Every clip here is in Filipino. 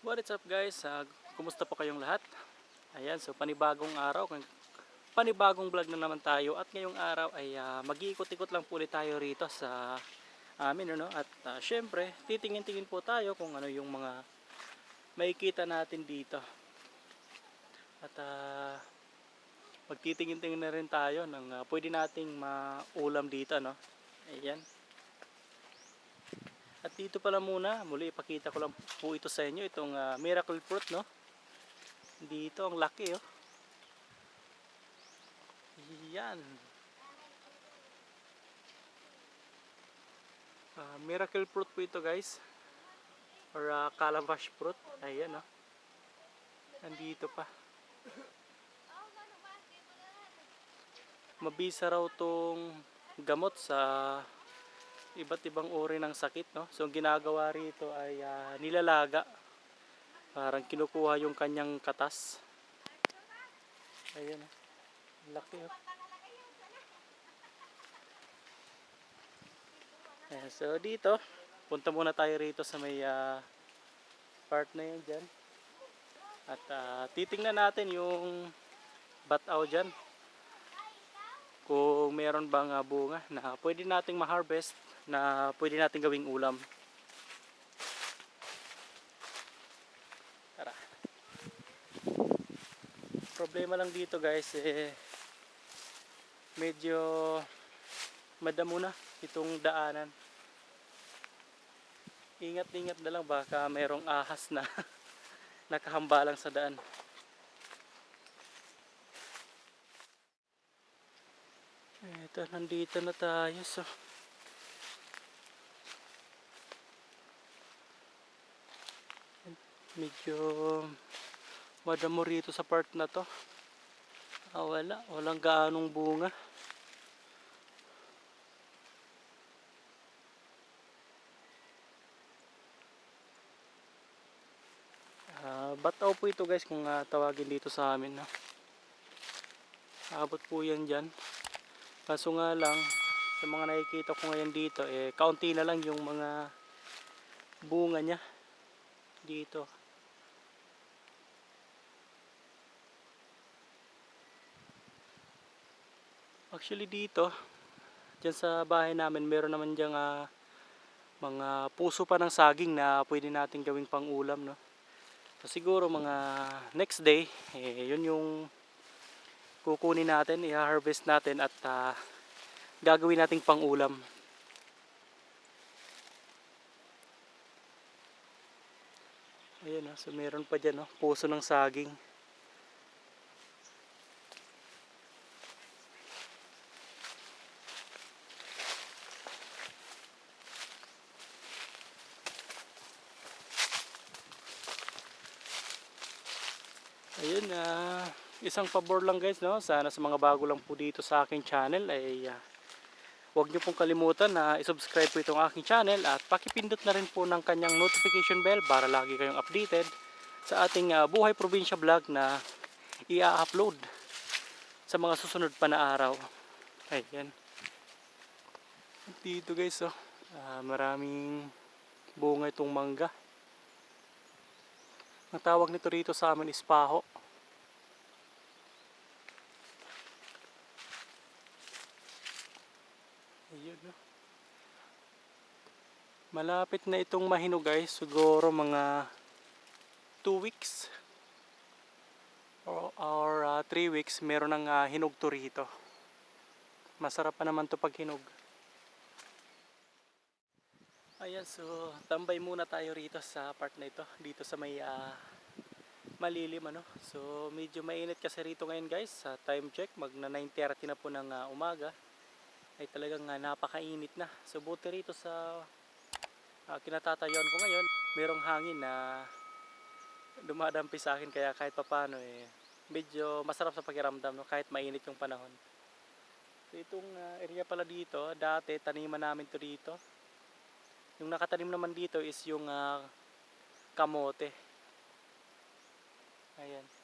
What is up guys? Ah, kumusta po kayong lahat? Ayan, so panibagong araw, panibagong vlog na naman tayo at ngayong araw ay ah, mag-iikot-ikot lang po tayo rito sa amin ano at ah, syempre titingin-tingin po tayo kung ano yung mga makikita natin dito. At ah, magtitingin-tingin na rin tayo ng ah, pwede nating maulam dito no. Ayan. At dito pala muna, muli ipakita ko lang po ito sa inyo, itong ah, miracle fruit, no? Dito, ang laki, oh. Yan. Ah, miracle fruit po ito, guys. Or ah, calabash fruit. Ayan, oh. Nandito pa. Mabisa raw tong gamot sa iba't ibang uri ng sakit no? So ang ginagawa rito ay ah, nilalaga. Parang kinukuha yung kanyang katas. Ayun oh. laki oh. So dito punta muna tayo rito sa may ah, part na yun dyan. At ah, titingnan natin yung bataw dyan. Kung meron bang ah, bunga na pwede nating ma-harvest na pwede nating gawing ulam. Tara. Problema lang dito guys eh medyo madamo na itong daanan. Ingat-ingat na lang baka merong ahas na nakahambalang sa daan. Eto, nandito na tayo. So, medyo madamo rito sa part na to. Ah, wala. Walang gaanong bunga. Ah, bataw po ito guys kung ah, tawagin dito sa amin. No? Abot po yan dyan. Kaso nga lang, sa mga nakikita ko ngayon dito, eh, kaunti na lang yung mga bunga niya dito. Actually dito, dyan sa bahay namin, meron naman dyan ah, mga puso pa ng saging na pwede natin gawing pangulam. No? So, siguro mga next day, eh, yun yung kukunin natin, i-harvest natin at ah, gagawin nating pangulam. Ayan o, so meron pa dyan o, puso ng saging. Ayun na, isang pabor lang guys no, sana sa mga bago lang po dito sa aking channel ay ah, Huwag niyo pong kalimutan na i-subscribe po itong aking channel at pakipindot na rin po ng kanyang notification bell para lagi kayong updated sa ating ah, buhay probinsya vlog na i-upload sa mga susunod pa na araw. Ayan. Dito guys, oh, ah, maraming bunga itong mangga. Ang tawag nito rito sa amin is paho. Ayun, no? Malapit na itong mahinog guys. Siguro mga 2 weeks or 3 weeks meron ng ah, hinog to rito. Masarap pa naman to pag hinog. Ayan, so tambay muna tayo rito sa part na ito. Dito sa may ah, malilim ano. So medyo mainit kasi rito ngayon guys. Sa time check, magna 9.30 na po ng ah, umaga ay talagang uh, napakainit na. So buti rito sa uh, kinatatayuan ko ngayon, merong hangin na dumadampi sa akin kaya kahit papano eh medyo masarap sa pakiramdam no kahit mainit yung panahon. So itong uh, area pala dito, dati taniman namin to dito. Yung nakatanim naman dito is yung uh, kamote. Ayan.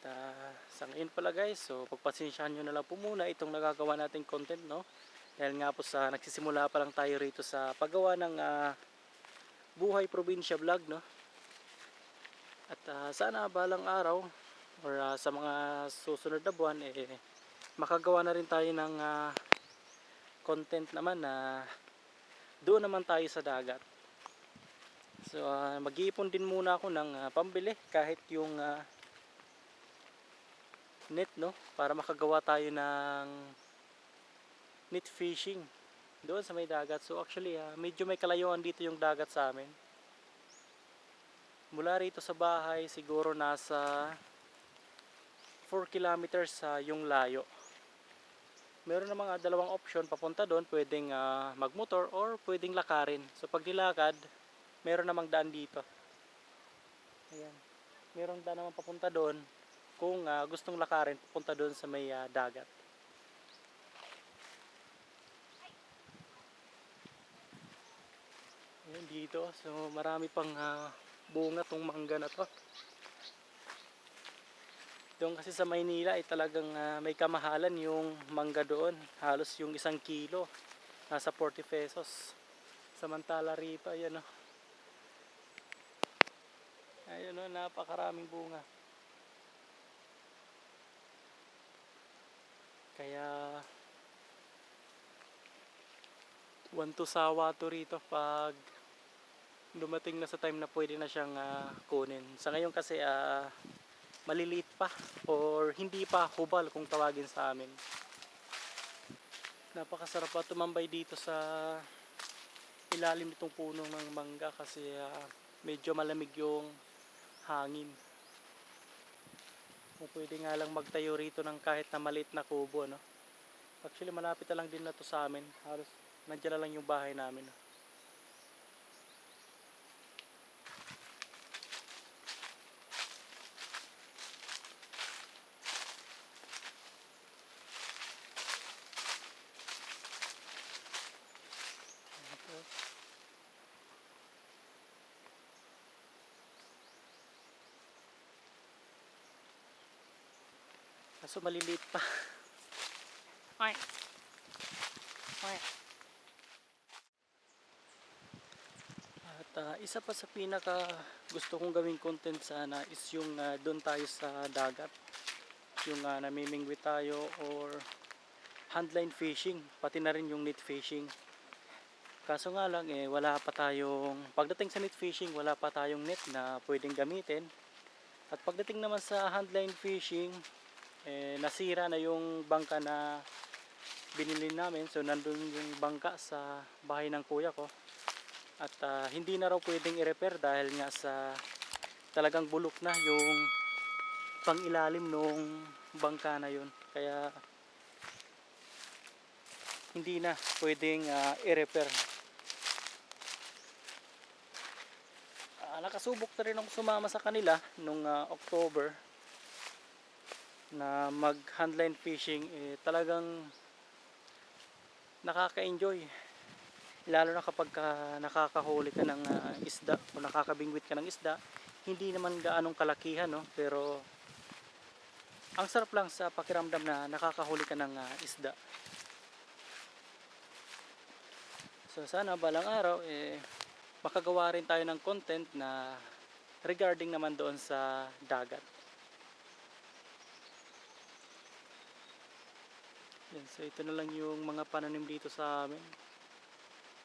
At ah, sa pala guys, so pagpasensyahan nyo na lang po muna itong nagagawa nating content, no? Dahil nga po sa nagsisimula pa lang tayo rito sa paggawa ng ah, buhay probinsya vlog no. At ah, sana balang araw or ah, sa mga susunod na buwan eh makagawa na rin tayo ng ah, content naman na doon naman tayo sa dagat. So ah, mag-iipon din muna ako ng ah, pambili kahit yung ah, net no para makagawa tayo ng net fishing doon sa may dagat. So actually ah, medyo may kalayuan dito yung dagat sa amin. Mula rito sa bahay siguro nasa 4 kilometers sa yung layo. Meron na mga dalawang option papunta doon, pwedeng ah, magmotor or pwedeng lakarin. So pag nilakad, meron namang daan dito. Ayan. Meron daan naman papunta doon kung ah, gustong lakarin papunta doon sa may ah, dagat. Ayan dito. So marami pang ah, bunga tong mangga na to. Doon kasi sa Maynila ay talagang ah, may kamahalan yung mangga doon. Halos yung isang kilo. Nasa 40 pesos. Samantala rito, ayan o. Ayun o, napakaraming bunga. Kaya one to to rito pag dumating na sa time na pwede na siyang ah, kunin. Sa ngayon kasi ah, maliliit pa or hindi pa hubal kung tawagin sa amin. Napakasarap pa tumambay dito sa ilalim nitong puno ng mangga kasi ah, medyo malamig yung hangin. Kung pwede nga lang magtayo rito ng kahit na maliit na kubo, no? Actually, malapit na lang din na to sa amin. Halos nandiyan na lang yung bahay namin. No? Kaso maliliit pa. Ay. Ay. At ah, isa pa sa pinaka gusto kong gawing content sana is yung ah, doon tayo sa dagat. Yung uh, namimingwi tayo or handline fishing, pati na rin yung net fishing. Kaso nga lang eh wala pa tayong pagdating sa net fishing, wala pa tayong net na pwedeng gamitin. At pagdating naman sa handline fishing, eh, nasira na yung bangka na binili namin. So nandun yung bangka sa bahay ng kuya ko. At ah, hindi na raw pwedeng i-repair dahil nga sa talagang bulok na yung pangilalim nung bangka na yun. Kaya hindi na pwedeng ah, i-repair. Ah, nakasubok na rin ako sumama sa kanila nung ah, October na mag handline fishing eh, talagang nakaka-enjoy. Lalo na kapag ka nakakahuli ka ng ah, isda o nakakabingwit ka ng isda hindi naman gaanong kalakihan no? Pero ang sarap lang sa pakiramdam na nakakahuli ka ng ah, isda. So sana balang araw eh makagawa rin tayo ng content na regarding naman doon sa dagat so ito na lang yung mga pananim dito sa amin.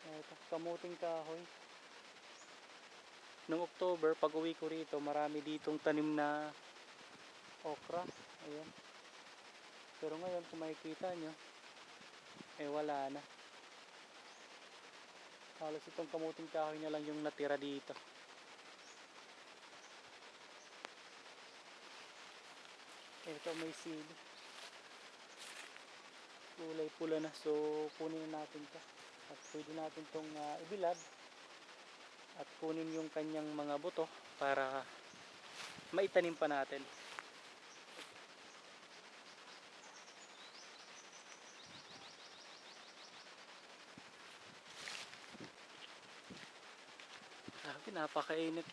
Ito, kamuting kahoy. Noong October, pag uwi ko rito, marami ditong tanim na okra. Ayan. Pero ngayon, kung makikita nyo, eh wala na. Halos itong kamuting kahoy na lang yung natira dito. Ito may sili kulay pula na. So kunin na natin to. At pwede natin tong uh, ibilad. At kunin yung kanyang mga buto para maitanim pa natin. Grabe, napakainit.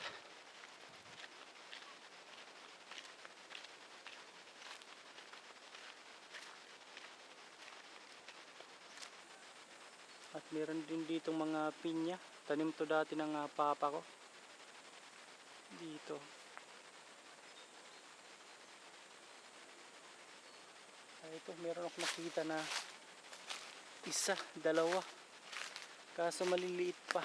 Meron din ditong mga pinya. Tanim to dati ng ah, papa ko. Dito. Ah, ito, meron ako nakita na isa, dalawa. Kaso maliliit pa.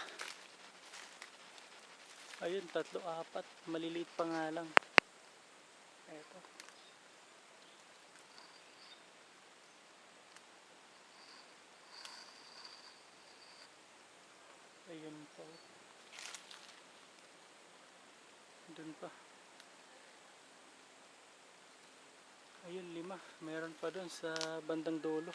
Ayun, tatlo, apat. Maliliit pa nga lang. Ito. Doon pa. Ayun, lima. Meron pa doon sa bandang dulo.